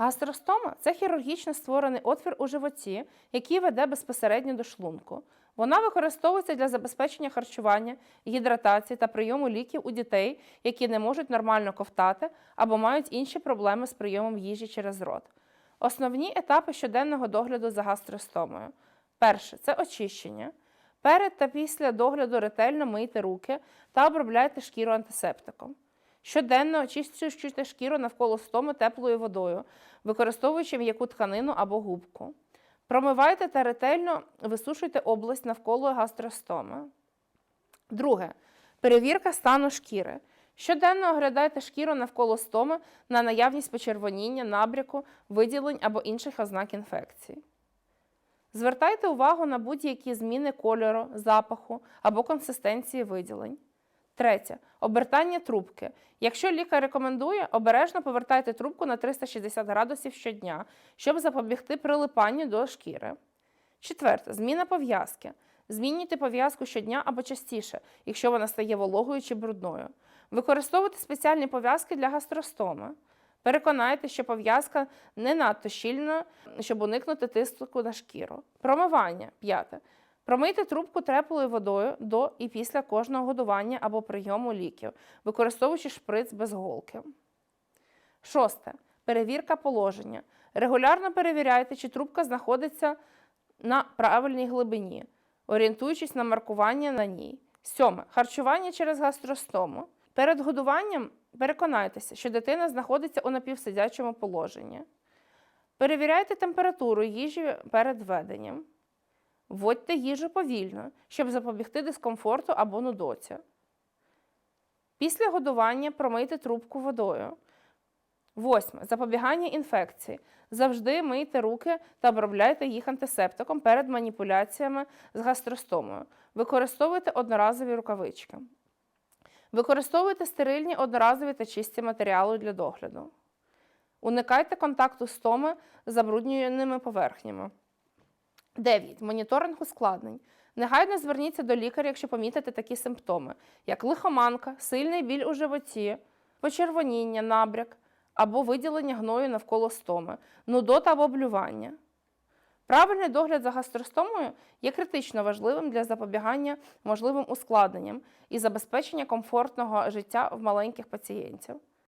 Гастростома це хірургічно створений отвір у животі, який веде безпосередньо до шлунку. Вона використовується для забезпечення харчування, гідратації та прийому ліків у дітей, які не можуть нормально ковтати або мають інші проблеми з прийомом їжі через рот. Основні етапи щоденного догляду за гастростомою. Перше це очищення. Перед та після догляду ретельно мийте руки та обробляйте шкіру антисептиком. Щоденно очищуйте шкіру навколо стоми теплою водою, використовуючи м'яку тканину або губку. Промивайте та ретельно висушуйте область навколо гастростоми. Друге. Перевірка стану шкіри. Щоденно оглядайте шкіру навколо стоми на наявність почервоніння, набряку, виділень або інших ознак інфекції. Звертайте увагу на будь-які зміни кольору, запаху або консистенції виділень. Третє. Обертання трубки. Якщо лікар рекомендує, обережно повертайте трубку на 360 градусів щодня, щоб запобігти прилипанню до шкіри. Четверте. Зміна пов'язки. Змінюйте пов'язку щодня або частіше, якщо вона стає вологою чи брудною. Використовуйте спеціальні пов'язки для гастростоми. Переконайте, що пов'язка не надто щільна, щоб уникнути тиску на шкіру. Промивання. П'яте. Промийте трубку теплою водою до і після кожного годування або прийому ліків, використовуючи шприц без голки. Шосте. Перевірка положення. Регулярно перевіряйте, чи трубка знаходиться на правильній глибині, орієнтуючись на маркування на ній. Сьоме. Харчування через гастростому. Перед годуванням переконайтеся, що дитина знаходиться у напівсидячому положенні. Перевіряйте температуру їжі перед введенням. Вводьте їжу повільно, щоб запобігти дискомфорту або нудоті. Після годування промийте трубку водою. Восьме. Запобігання інфекції. Завжди мийте руки та обробляйте їх антисептиком перед маніпуляціями з гастростомою. Використовуйте одноразові рукавички. Використовуйте стерильні одноразові та чисті матеріали для догляду. Уникайте контакту з томи з забруднюваними поверхнями. 9. Моніторинг ускладнень. Негайно зверніться до лікаря, якщо помітите такі симптоми, як лихоманка, сильний біль у животі, почервоніння, набряк або виділення гною навколо стоми, нудота або блювання. Правильний догляд за гастростомою є критично важливим для запобігання можливим ускладненням і забезпечення комфортного життя в маленьких пацієнтів.